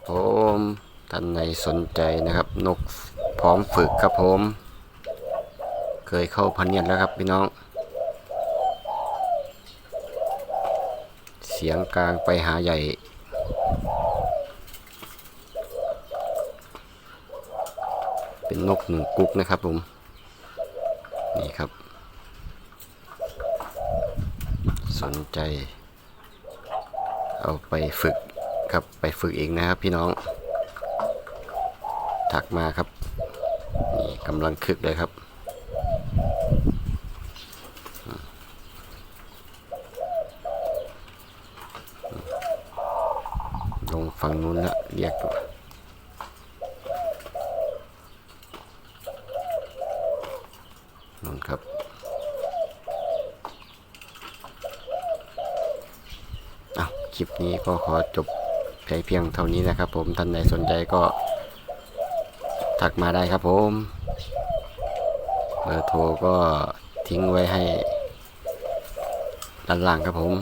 ครับผมท่านในสนใจนะครับ นกพร้อมฝึกครับผม เคยเข้าพันเนียนแล้วครับพี่น้อง เสียงกลางไปหาใหญ่เป็นนกหนึ่งกุ๊กนะครับผม นี่ครับ สนใจ เอาไปฝึก ครับไปฝึกเองนะครับพี่น้อง ถักมาครับนี่กำลังคึกเลยครับลงฝั่งนู้นละเรียกตัวนู่นครับเอาคลิปนี้ก็ขอจบ เพียงเพียงเท่านี้นะครับ ผมท่านใดสนใจก็ทักมาได้ครับผมเบอร์โทรก็ทิ้งไว้ให้ด้านล่างครับผม